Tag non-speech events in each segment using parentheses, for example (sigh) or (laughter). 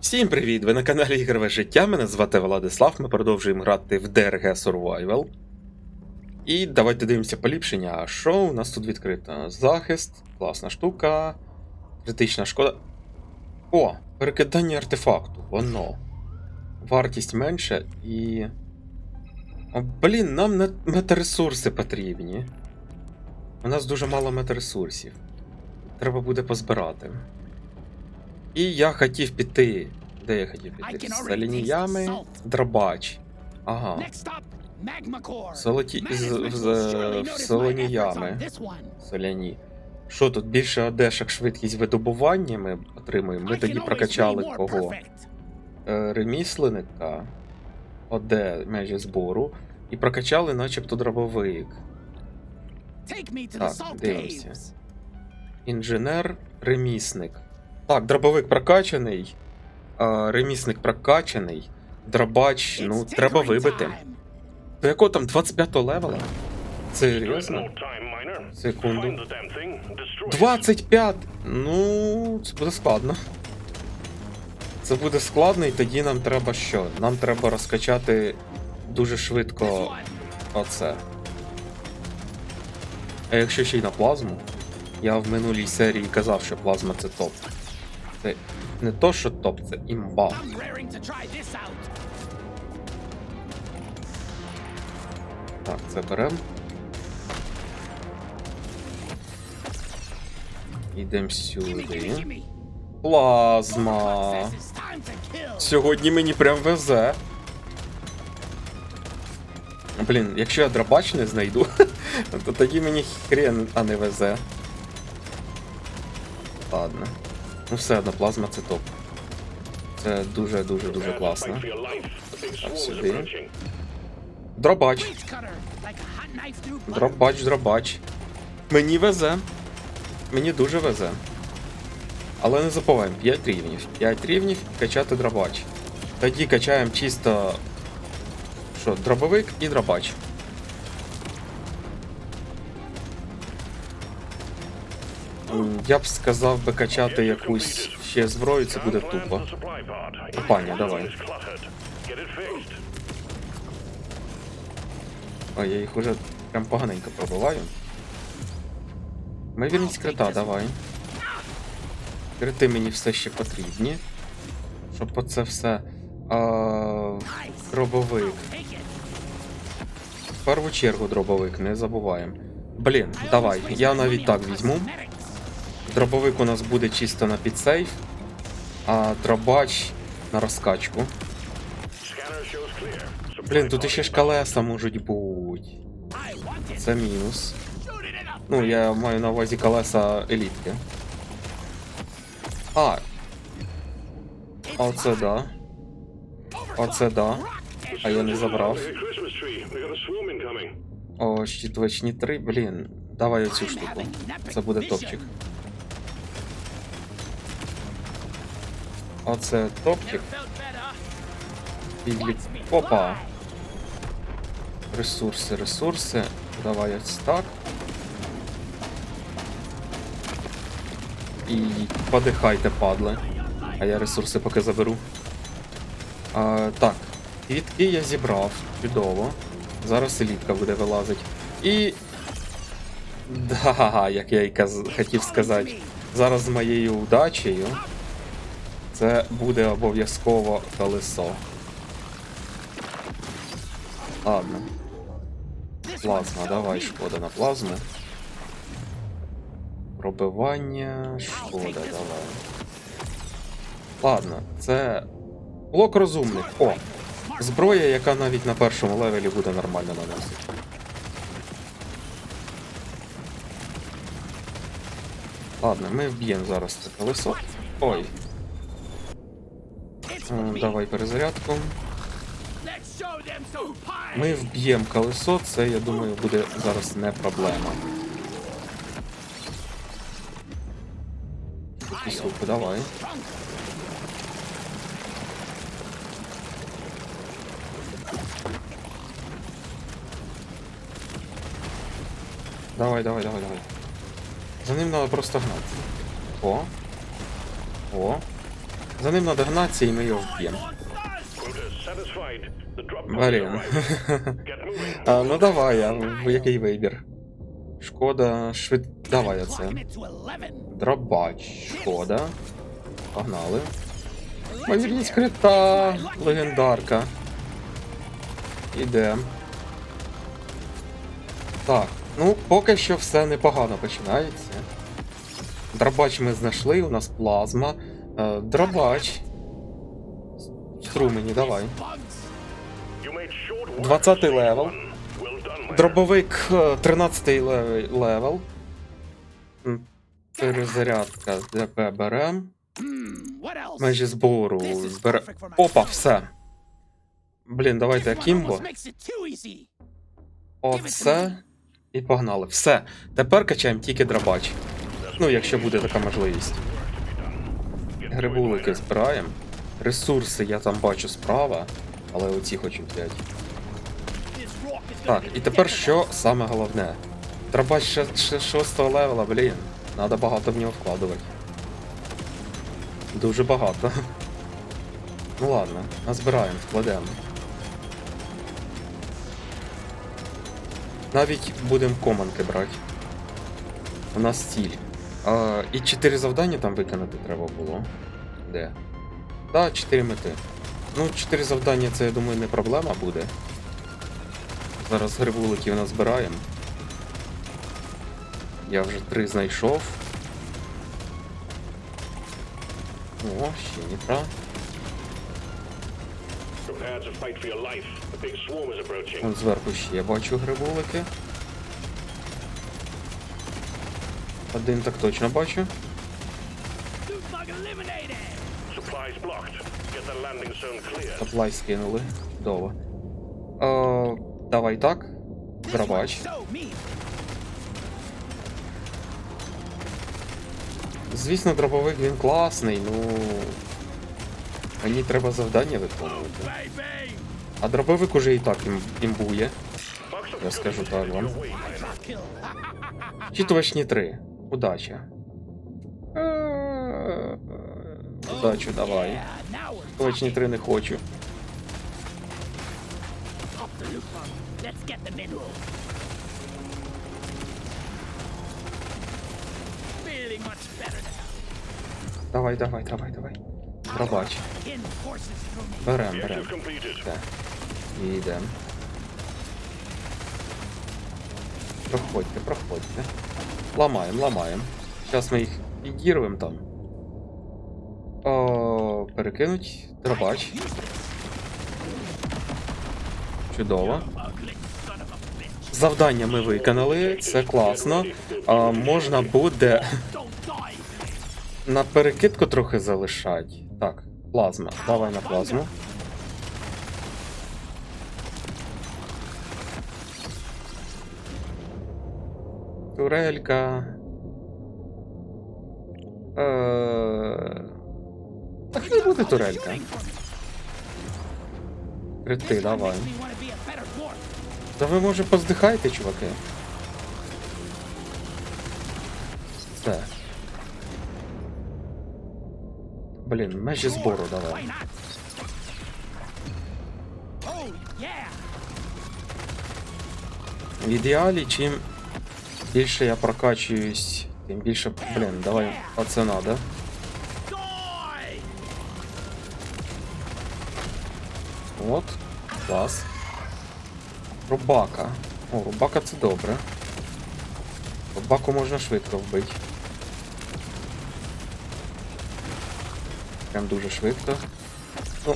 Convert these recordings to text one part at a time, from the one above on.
Всім привіт! Ви на каналі Ігрове життя. Мене звати Владислав. Ми продовжуємо грати в DRG Survival. І давайте дивимося поліпшення. А Що у нас тут відкрито? Захист, класна штука, критична шкода. О, перекидання артефакту, воно. Вартість менша і. О, блін, нам метаресурси потрібні. У нас дуже мало метаресурсів. Треба буде позбирати. І я хотів піти. Де я хотів піти? can already Соляні taste the ями, salt. драбач. Ага. Золоті з, з, efforts ями. Соляні. Що тут більше одешок швидкість видобування ми отримуємо? Ми тоді прокачали кого? Е, Ремісленника, оде межі збору, і прокачали начебто дробовик. Так, дивимося. Інженер, ремісник. Так, дробовик прокачаний, ремісник прокачаний, дробач, ну, треба вибити. До якого там 25 левела? Серйозно? Секунду. Find the damn thing, destroy it. 25! Ну, це буде складно. Це буде складно, і тоді нам треба що? Нам треба розкачати дуже швидко оце. А якщо ще й на плазму, я в минулій серії казав, що плазма це топ. Це не то, що топ, це імба. Так, це берем. Йдемо сюди. Плазма. Сьогодні мені прям везе. Блін, якщо я дробач не знайду, (laughs) то тоді мені хрен, а не везе. Ладно. Ну все одно, плазма це топ. Це дуже-дуже дуже класно. is сюди. Дробач. Дробач, дробач. Мені везе. Мені дуже везе. Але не забуваємо, 5 рівнів. 5 рівнів качати дробач. Тоді качаємо чисто. Що, дробовик і дробач. Я б сказав би качати якусь ще зброю, це буде тупо. пані, давай. Ой, я їх уже прям поганенько пробиваю. Ймовірність крита, давай. Крити мені все ще потрібні. Щоб оце все. А, дробовик. В першу чергу дробовик, не забуваємо. Блін, давай, я навіть так візьму. Дробовик у нас буде чисто на підсейф, а дробач на розкачку. Блін, тут іще ж колеса можуть бути. Це мінус. Ну, я маю на увазі колеса елітки. А, оце да. Оце да. А я не забрав. О, щитовичні 3, блін. Давай оцю штуку. Це буде топчик. Оце. Watch me Опа. Ресурси, ресурси. Давай ось так. І подихайте, падли. А я ресурси поки заберу. А, так, квітки я зібрав. Чудово. Зараз елітка буде вилазить. І. (laughs) Да, як я й каз... хотів сказати. Зараз з моєю удачею. Це буде обов'язково колесо. Ладно. Плазма, давай, шкода на плазму. Пробивання, шкода, давай. Ладно, це блок розумних. О! Зброя, яка навіть на першому левелі буде нормально наносити. Ладно, ми вб'ємо зараз це колесо. Ой, давай перезарядку. Ми вб'ємо колесо, це, я думаю, буде зараз не проблема. Якусь давай. Давай, давай, давай, давай. За ним треба просто гнати. О. О. За ним треба гнатися і ми його вб'ємо. Moving. (laughs) А, ну давай, а який вибір? Шкода, швид. Давай оце. Clocking it to 11. Дробач, шкода. Погнали. Ймовірність крита, легендарка. Іде. Так, ну поки що все непогано починається. Дробач ми знайшли, у нас плазма. Е, Дробач. Давай. Made short work. 20 левел. Дробовик е, 13 лев- левел. Перезарядка ДП берем. What else? Межі збору збере. Опа, все. Блін, давайте easy. Оце. І погнали. Все. Тепер качаємо тільки дробач. Ну, якщо буде така можливість. Грибулики збираємо. Ресурси я там бачу справа, але оці хочу взяти. Так, і тепер що саме головне? Дробач ще, шостого левела, блін. Надо багато в нього вкладувати. Дуже багато. (laughs) Ну ладно, назбираємо, вкладемо. Навіть будемо команки брати. У нас стіль. А, і 4 завдання там виконати треба було. Де? Так, 4 мети. Ну, 4 завдання це, я думаю, не проблема буде. Зараз грибуликів назбираємо. Я вже три знайшов. О, ще is approaching. От зверху ще я бачу грибулики. Один так точно бачу. Саплай скинули. Чудово. О, давай так. Дробач. Звісно, дробовик він класний, ну. Мені треба завдання виконувати. А дробовик уже і так ім- імбує. Я скажу так вам. Kill. Читувачні 3. Удача. The mineral. Feeling much better now. Давай, давай, давай, давай. Me. Берем, берем. Так. І йдемо. Проходьте, проходьте. Ламаємо, ламаємо. Зараз ми їх підірвемо там. Перекинуть. Дробач. Чудово. Завдання ми виконали, це класно. А, можна буде на перекидку трохи залишати. Так, плазма. Давай на плазму. Турелька. Е... Так не буде турелька. Крити, давай. Та ви може поздихайте, чуваки. Все. Блін, межі збору давай. В ідеалі, чим більше я прокачуюсь, тим більше. Блін, давай оце надо. От. Клас. Рубака. О, рубака це добре. Рубаку можна швидко вбити. Прям дуже швидко. Ну.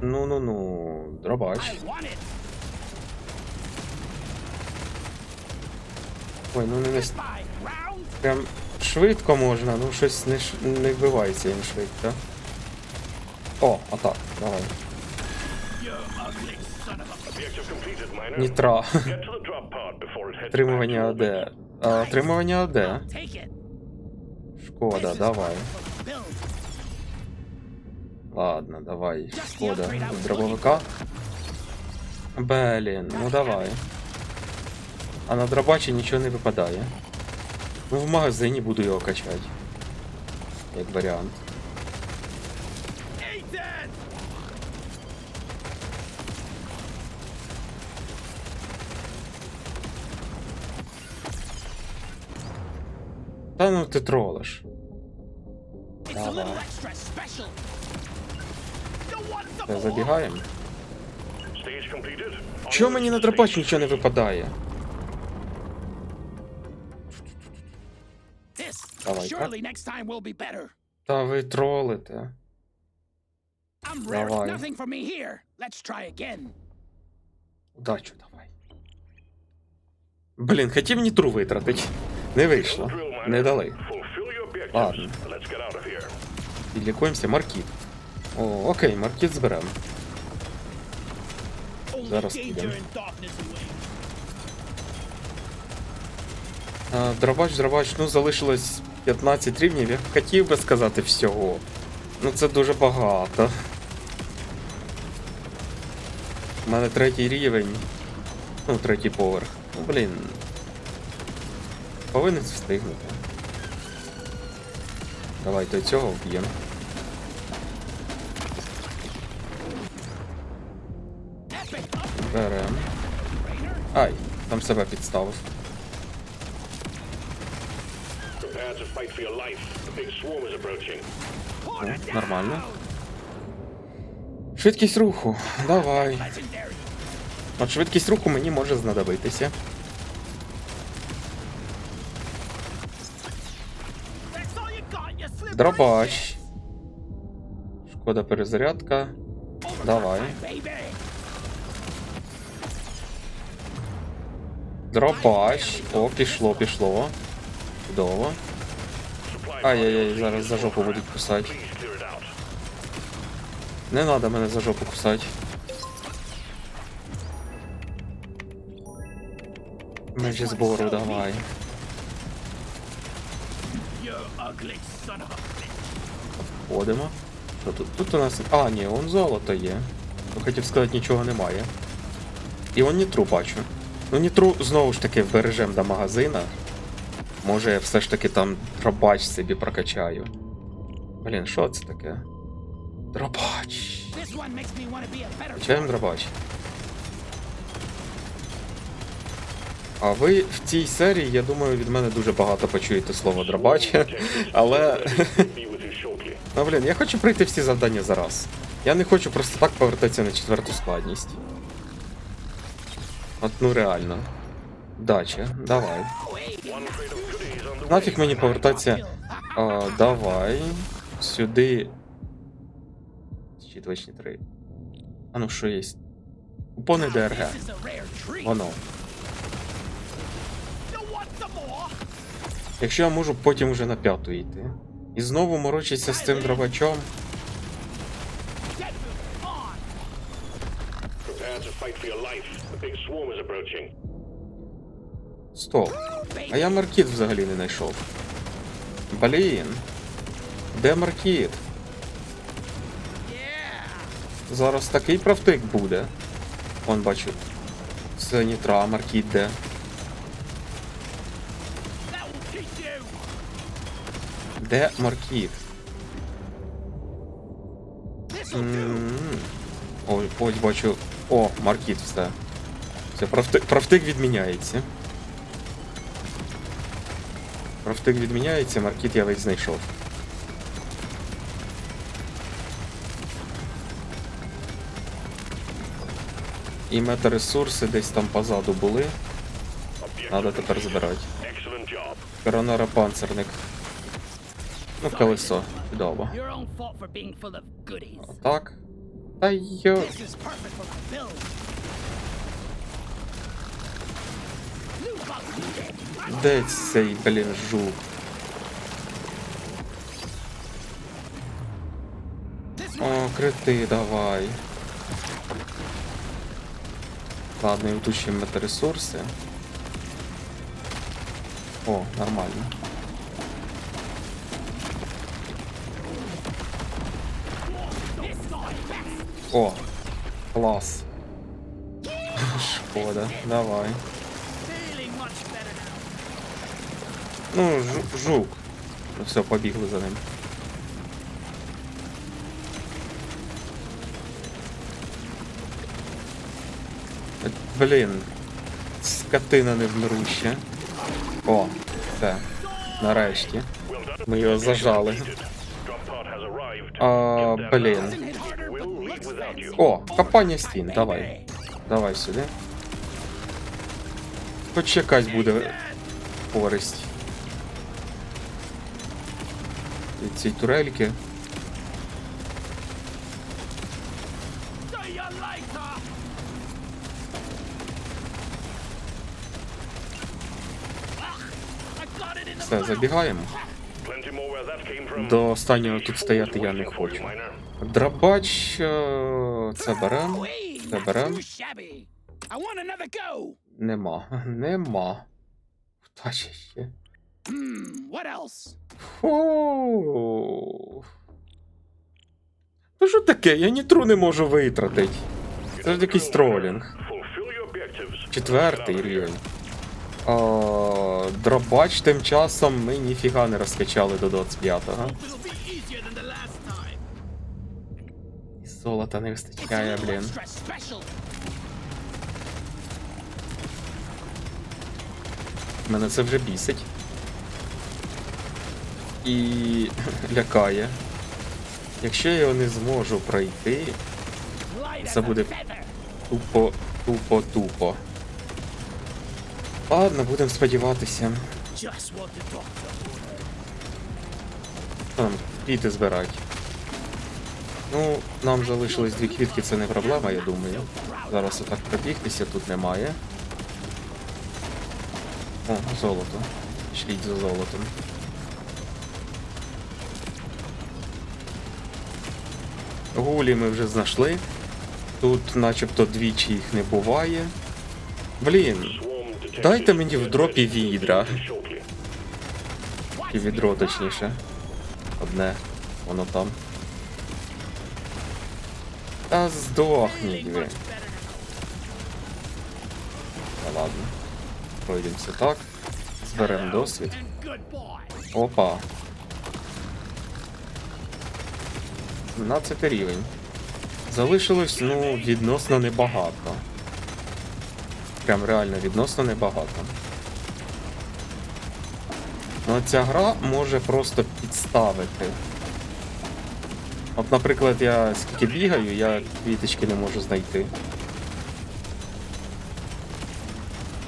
Ну ну ну. Дробач. Ой, ну не, не с- By round. прям швидко можна, ну щось не, ш... не вбивається їм швидко. О, атак, давай. Back Отримування АД. А, Отримування АД. Шкода, давай. Ладно, давай. Шкода. Дробовика. Блін, ну давай. А на дробачі нічого не випадає. Ну в магазині буду його качати. Як варіант. Та ну ти тролиш. Давай. Та забігаємо. Чого мені на драпач нічого не випадає? Давай, better. Та ви тролите. Давай. Удачу давай. Блін, хотів нітру витратити. Не вийшло. Не дали. Ладно. Підлікуємося, маркіт. О, окей, маркіт зберемо. Зараз підемо. А, дробач, дробач, ну залишилось 15 рівнів. Я хотів би сказати всього. Ну це дуже багато. У мене третій рівень. Ну, третій поверх. Ну, блін. Повинен встигнути. Давайте цього вб'ємо. Берем. Ай, там себе підставив. Down. Нормально. Швидкість руху. Давай. От швидкість руху мені може знадобитися. Дробач. Шкода перезарядка. Давай. baby. Дробач. О, пішло, пішло. Чудово. Ай-яй-яй, зараз за жопу будуть кусати. Не треба мене за жопу кусати. Межі збору, давай. You ugly son of a Ходимо. Що тут? Тут у нас. А, ні, он золото є. Ну, хотів сказати, нічого немає. І он нітру бачу. Ну, нітру знову ж таки вбережем до магазина. Може, я все ж таки там дробач собі прокачаю. Блін, що це таке? Дробач. Качаємо дробач. А ви в цій серії, я думаю, від мене дуже багато почуєте слово дробач. Але. Ну, блін, я хочу пройти всі завдання зараз. Я не хочу просто так повертатися на четверту складність. От ну реально. Дача, давай. Нафіг мені повертатися. А, давай. Сюди. Ще точні три. А ну що є? Купони ДРГ. Воно. Якщо я можу потім уже на п'яту йти. І знову морочиться з цим дробачом. Стоп. А я маркіт взагалі не знайшов. Блін. Де маркіт? Зараз такий правтик буде. Вон бачу. Це нітра, маркіт де. Де маркіт? Ой, ось бачу. О, маркіт все. Все, правтик, правтик відміняється. Правтик відміняється, маркіт я весь знайшов. І метаресурси десь там позаду були. Надо тепер. Excellent. Коронара панцерник. Ну, колесо. Чудово. Your own fault for being full of goodies. Так. Та йо. Де цей, блін, жук? О, крити, давай. Ладно, і тут ще метаресурси. О, нормально. О, клас. Шкода, давай. Ну, жу- жук. Ну все, побігли за ним. Блін, скотина невмируща. О, все. Нарешті. Ми його зажали. А, блін. О, копання стін, давай. Давай сюди. Хоч якась буде користь. Від цієї турельки. Все, забігаємо. До останнього тут стояти я не хочу. Драбач. Це берем. Це берем. Нема. (laughs) Нема. Хто ще ще? Фу. Ну що таке? Я нітру не можу витратити. Це ж якийсь тролінг. Четвертий рівень. Дробач тим часом ми ніфіга не розкачали до 25-го. Золота не вистачає, блін. Мене це вже бісить. І (laughs) лякає. Якщо я його не зможу пройти, Це буде тупо, тупо, тупо. Ладно, будемо сподіватися. Там, квіти збирати. Ну, нам залишилось дві квітки, це не проблема, я думаю. Зараз отак пробігтися тут немає. О, золото. Шліть за золотом. Гулі ми вже знайшли. Тут начебто двічі їх не буває. Блін, дайте мені в дропі відра. І відро точніше. Одне. Воно там. Та здохніть ви. Та ладно. Пройдемося так. Зберемо досвід. Опа. 17 рівень. Залишилось, ну, відносно небагато. Прям реально відносно небагато. Ну, ця гра може просто підставити. От, наприклад, я скільки бігаю, я квіточки не можу знайти.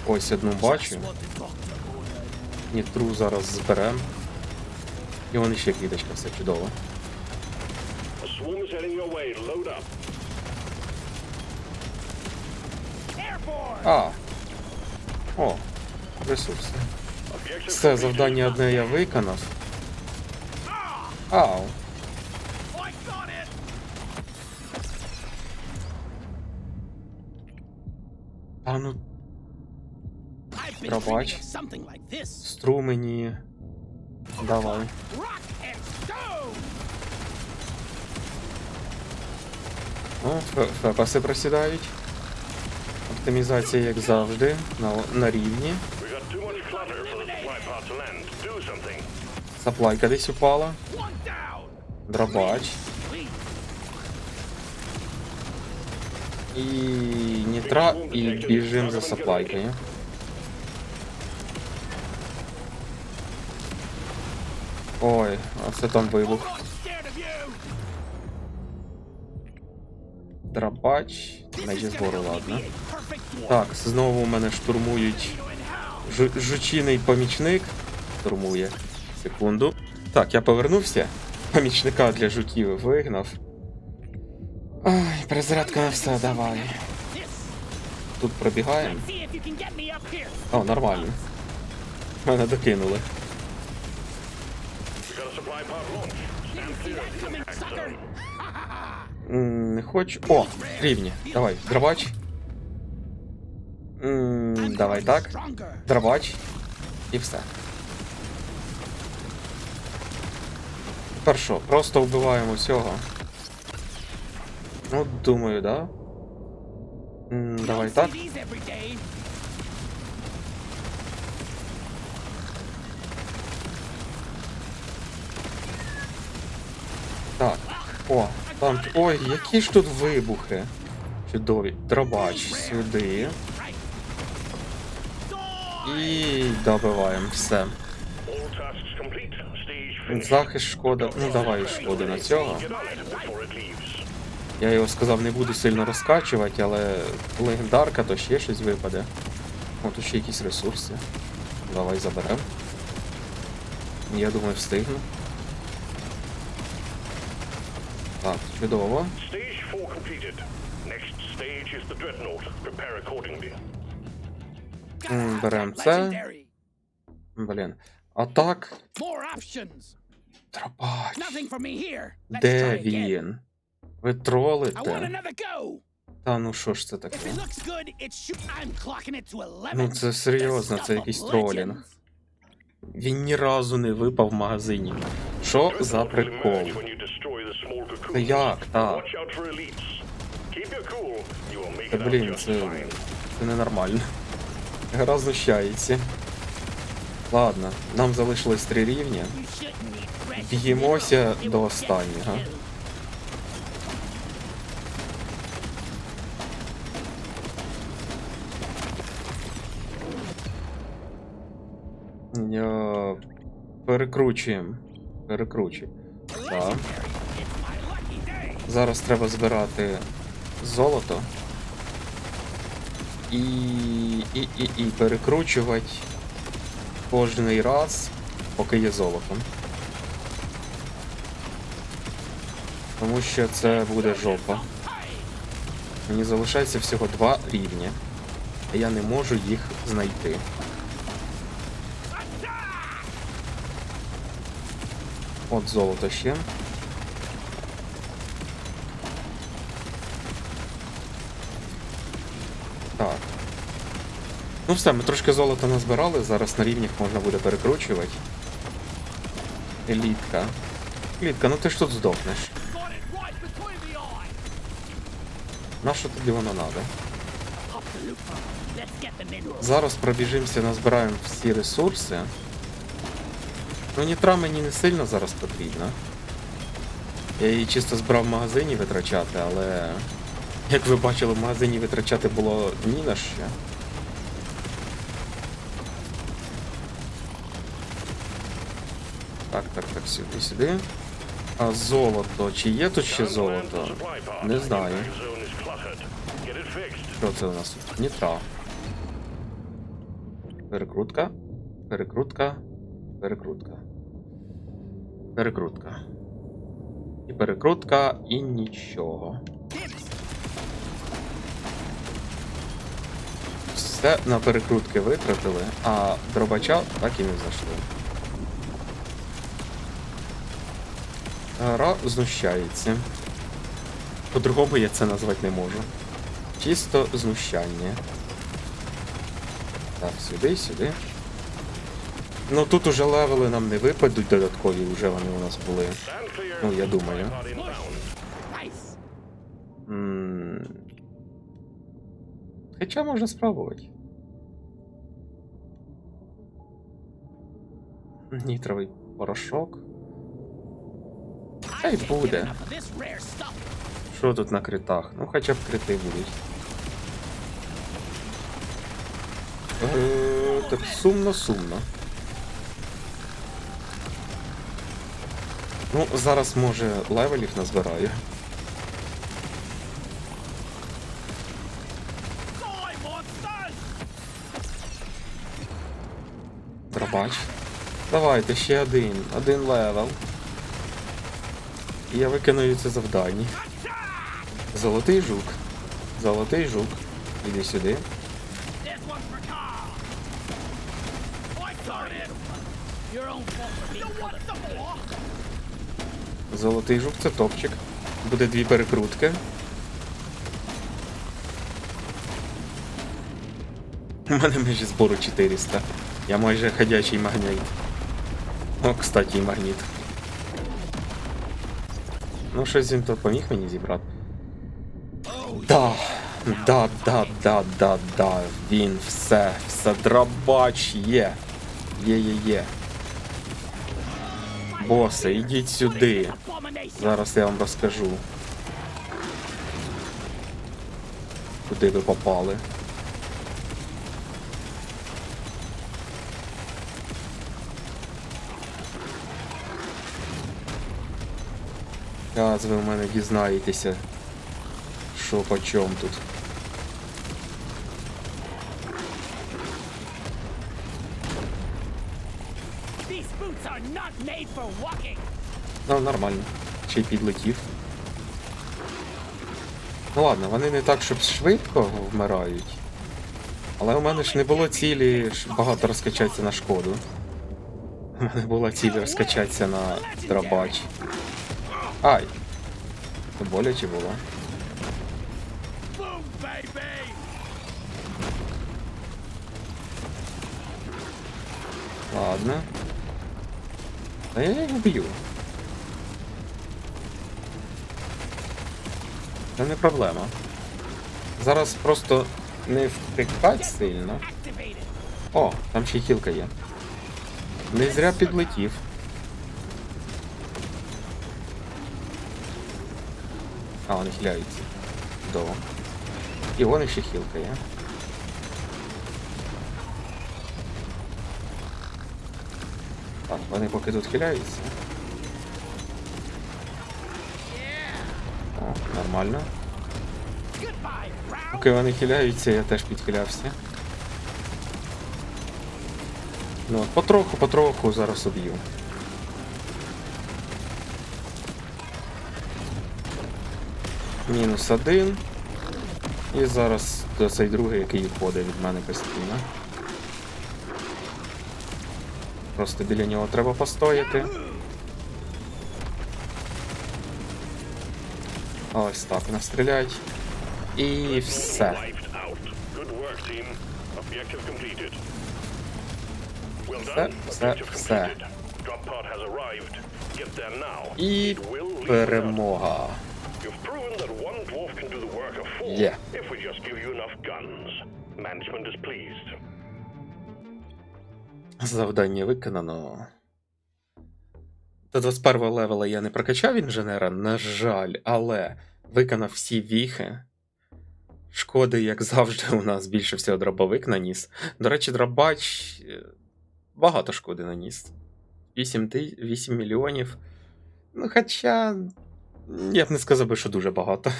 Ось одну бачу. Нітру зараз зберем. І вон ще квіточка, все чудово. А. О, ресурси. Все, завдання одне я виконав. Ау. Like this. струмені. Давай. Stone. Ну, фе- фепаси просідають. Оптимізація, як завжди, на, на рівні. We got too much І нітра, і біжим за саплайкою. Ой, а це там вибух. Драбач. Межі збору, ладно. Так, знову мене штурмують. Жу- жучиний помічник. Штурмує. Секунду. Так, я повернувся. Помічника для жуків вигнав. Ай, на все, давай. Тут here. О, нормально. Мене докинули. Не хочу. О, рівні. Давай, дробач. Давай так. Дробач. І все. Тепер просто вбиваємо всього. Ну, думаю, да? М, Давай так. Так. О, там. Ой, які ж тут вибухи. Чудові. Дробач сюди. І добиваємо все. Захист шкода. Ну давай шкоди на цього. Я його сказав, не буду сильно розкачувати, але легендарка, то ще щось випаде. О, тут ще якісь ресурси. Давай заберемо. Я думаю, встигну. Так, чудово. Stage 4 completed. Next stage is the Dreadnought. Prepare accordingly. М, Беремо це. Блін. А так. Let's Де він? Ви тролите? Та ну що ж це таке? it looks good, it shoot. I'm clocking it to 11. Ну це серйозно, це якийсь тролінг. Він ні разу не випав в магазині. Що за прикол? Та як так? Та блін, це, це ненормально. Гра знущається. Ладно, нам залишилось три рівня. Б'ємося до останнього. Перекручуємо. Перекручуємо. Так. Зараз треба збирати золото. І. і, і, і перекручувати кожний раз, поки є золото. Тому що це буде жопа. Мені залишається всього два рівня. Я не можу їх знайти. От золото ще. Так. Ну все, ми трошки золота назбирали, зараз на рівнях можна буде перекручувати. Елітка. Елітка, ну ти ж тут здохнеш. Got it right between the eyes. На що тобі воно minerals. Зараз пробіжимося, назбираємо всі ресурси. Ну, нітра мені не сильно зараз потрібна. Я її чисто збрав в магазині витрачати, але. Як ви бачили, в магазині витрачати було ні на що. Так, так, так, сюди, сюди. А золото. Чи є тут ще золото? Не знаю. Що це у нас тут? Нітра. Перекрутка. Перекрутка. Перекрутка. Перекрутка. І перекрутка, і нічого. Все на перекрутки витратили, а дробача так і не знайшли. Гра знущається. По-другому я це назвати не можу. Чисто знущання. Так, сюди, сюди. Ну тут уже левели нам не випадуть додаткові, вже вони у нас були. Ну, я думаю. Хоча можна спробувати. Нітровий порошок. Хай буде. Що тут на критах? Ну хоча б крити будуть. Е, так сумно, Ну, зараз може левелів назбираю. Дробач. Давайте ще один. Один левел. Я виконую це завдання. Золотий жук. Золотий жук. Іди сюди. Золотий жук це топчик. Буде дві перекрутки. У мене межі збору 400. Я майже ходячий магніт. О, кстати, і магніт. Ну, щось він то поміг мені зібрати. Да, да, да, да, да, да. Він все, все дробач є. Є, боса, ідіть сюди. Зараз я вам розкажу. Куди ви попали? Зараз ви в мене дізнаєтеся, що по чому тут. Ну, нормально. Ще й підлетів. Ну ладно, вони не так, щоб швидко вмирають. Але у мене ж не було цілі багато розкачатися на шкоду. У мене була ціль розкачатися на дробач. Ай! Це боляче було. Ладно. Та я їх б'ю. Це не проблема. Зараз просто не втикать сильно. О, там ще хілка є. Не зря підлетів. А, вони хиляються. Чудово. І вони ще хілка є. Вони поки тут хиляються. О, нормально. Поки вони хиляються, я теж підхилявся. Ну, потроху, потроху зараз уб'ю. Мінус один. І зараз цей другий, який уходить від мене постійно. Просто біля нього треба постояти. Ось так, настрілять. І все. Все, все, все. І перемога. You've proven Завдання виконано. До 21 левела я не прокачав інженера, на жаль, але виконав всі віхи. Шкоди, як завжди, у нас більше всього дробовик наніс. До речі, дробач е, багато шкоди наніс. 8, ти... 8 мільйонів. Ну, хоча. Я б не сказав би, що дуже багато.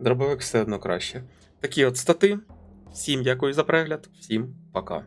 Дробовик все одно краще. Такі от стати. Всім дякую за перегляд, всім пока.